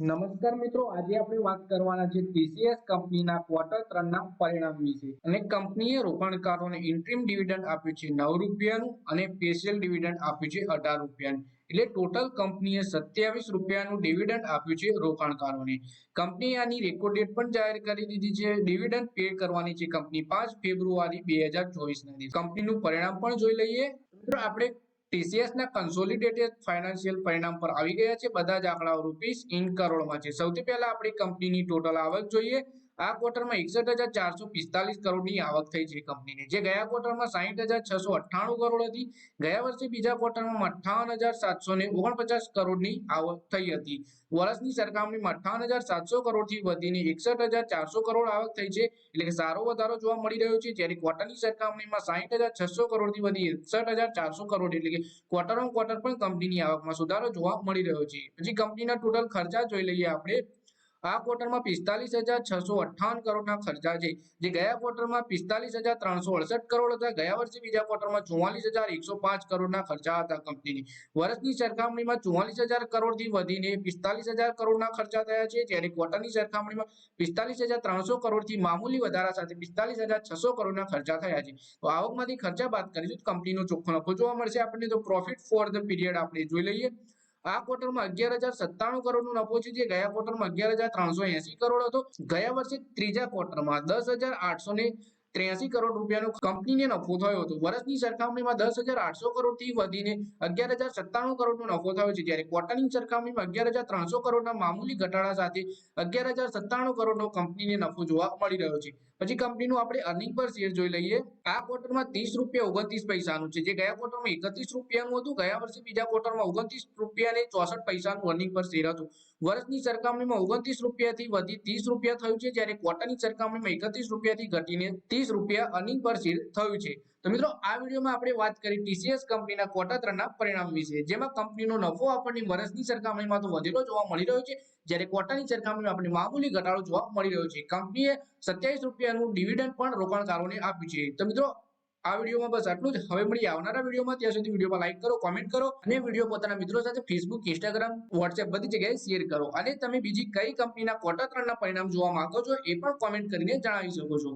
નમસ્કાર મિત્રો, આજે આપણે વાત કરવાના છે ટીસીએસ કંપનીના ક્વાર્ટર ત્રણના પરિણામ વિશે. અને કંપનીએ રોકાણકારોને ઇન્ટ્રીમ ડિવિડન્ડ આપ્યું છે નવ રૂપિયાનું અને સ્પેશિયલ ડિવિડન્ડ આપ્યું છે અઢાર રૂપિયાનું. એટલે ટોટલ કંપનીએ સત્યાવીસ રૂપિયાનું ડિવિડન્ડ આપ્યું છે રોકાણકારોને. કંપનીએ આની રેકોર્ડ ડેટ પણ જાહેર કરી દીધી છે. ડિવિડન્ડ પે કરવાની છે કંપની પાંચ ફેબ્રુઆરી બે હજાર ચોવીસના દિવસ. કંપનીનું પરિણામ પણ જોઈ લઈએ. આપણે TCS ના કન્સોલિડેટેડ ફાઇનાન્શિયલ પરિણામ પર આવી ગયા છે. બધા જ આંકડાઓ રૂપીસ ઇન કરોડમાં છે. સૌથી પહેલા આપણી કંપનીની ટોટલ આવક જોઈએ. આ ક્વાર્ટરમાં એકસઠ હજાર ચારસો પિસ્તાલીસ કરોડની આવક થઈ છે કંપનીની. જે ગયા ક્વાર્ટરમાં સાહીઠ હજાર છસો અઠ્ઠાણું કરોડ હતી. ગયા વર્ષે બીજા ક્વાર્ટરમાં અઠ્ઠાવન હજાર સાતસો ને ઓગણપચાસ કરોડની આવક થઈ હતી. વર્ષની સરખામણીમાં અઠ્ઠાવન હજાર સાતસો કરોડથી વધીને એકસઠ હજાર ચારસો કરોડ આવક થઈ છે. એટલે કે સારો વધારો જોવા મળી રહ્યો છે. જ્યારે ક્વાર્ટરની સરખામણીમાં સાહીઠ હજાર છસો કરોડથી વધી એકસઠ હજાર ચારસો કરોડ એટલે કે ક્વાર્ટર ઓન ક્વાર્ટર પણ કંપનીની આવકમાં સુધારો જોવા મળી રહ્યો છે. પછી કંપનીના ટોટલ ખર્ચા જોઈ લઈએ આપણે. આ ક્વાર્ટરમાં પિસ્તાલીસ હજાર છસો અઠ્ઠાવન કરોડના ખર્ચા છે. જે ગયા ક્વાર્ટરમાં પિસ્તાલીસ હજાર ત્રણસો અડસઠ કરોડ હતા. ગયા વર્ષે બીજા ક્વાર્ટરમાં ચુમ્માલીસ હજાર એકસો પાંચ કરોડના ખર્ચા હતા કંપનીની. વર્ષની સરખામણીમાં ચુમ્માલીસ હજાર કરોડથી વધીને પિસ્તાલીસ હજાર કરોડના ખર્ચા થયા છે. જ્યારે ક્વાર્ટરની સરખામણીમાં પિસ્તાલીસ હજાર ત્રણસો કરોડથી મામૂલી વધારા સાથે પિસ્તાલીસ હજાર છસો કરોડના ખર્ચા થયા છે. તો આવકમાંથી ખર્ચા બાદ કરીશું કંપનીનો ચોખ્ખો નફો જોવા મળશે. આપણને તો પ્રોફિટ ફોર ધ પીરિયડ આપણે જોઈ લઈએ. આ ક્વાર્ટરમાં અગિયાર હજાર સત્તાણું કરોડનો નફો છે જે ગયા ક્વાર્ટરમાં અગિયાર હજાર ત્રણસો એસી કરોડ હતો. ગયા વર્ષે ત્રીજા ક્વાર્ટરમાં દસ હજાર આઠસો ને ત્ર્યાસી કરોડ રૂપિયાનો કંપનીને નફો થયો હતો. વર્ષની સરખામણીમાં દસ હજાર આઠસો કરોડથી વધીને અગિયાર હજાર સત્તાણું કરોડનો નફો થયો છે. જ્યારે ક્વાર્ટરની સરખામણીમાં અગિયાર હજાર ત્રણસો કરોડના મામૂલી ઘટાડા સાથે અગિયાર હજાર સત્તાણું કરોડનો કંપનીને નફો જોવા મળી રહ્યો છે. પછી કંપનીનું આપણે અર્નિંગ પર શેર જોઈ લઈએ. આ ક્વાર્ટરમાં ત્રીસ રૂપિયા ઓગણત્રીસ પૈસાનું છે. જે ગયા ક્વાર્ટરમાં એકત્રીસ રૂપિયાનું હતું. ગયા વર્ષે બીજા ક્વાર્ટરમાં ઓગણત્રીસ રૂપિયા ને ચોસઠ પૈસાનું અર્નિંગ પર શેર હતું. વર્ષની સરખામણીમાં ઓગણત્રીસ રૂપિયાથી વધી ત્રીસ રૂપિયા થયું છે, જ્યારે ક્વાર્ટરની સરખામણીમાં એકત્રીસ રૂપિયાથી ઘટીને ત્રીસ રૂપિયા અર્નિંગ પર શેર થયું છે. તો મિત્રો, આ વિડીયોમાં આપણે વાત કરી ટીસીએસ કંપનીના ક્વાર્ટર ત્રણના પરિણામ વિશે. જેમાં કંપનીનો નફો આપણને વર્ષની સરખામણીમાં તો વધેલો જોવા મળી રહ્યો છે, જ્યારે ક્વાર્ટરની સરખામણીમાં આપણે મામૂલી ઘટાડો જોવા મળી રહ્યો છે. કંપનીએ સત્યાવીસ રૂપિયાનું ડિવિડન્ડ પણ રોકાણકારોને આપ્યું છે. તો મિત્રો આ વિડીયોમાં બસ આટલું જ. હવે મળી આવનારા વિડીયોમાં. ત્યાં સુધી વિડીયોમાં લાઈક કરો કોમેન્ટ કરો અને વીડિયો પોતાના મિત્રો સાથે ફેસબુક ઇન્સ્ટાગ્રામ વોટ્સએપ બધી જગ્યાએ શેર કરો. અને તમે બીજી કઈ કંપનીના ક્વાર્ટર ત્રણના પરિણામ જોવા માંગો છો એ પણ કોમેન્ટ કરીને જણાવી શકો છો.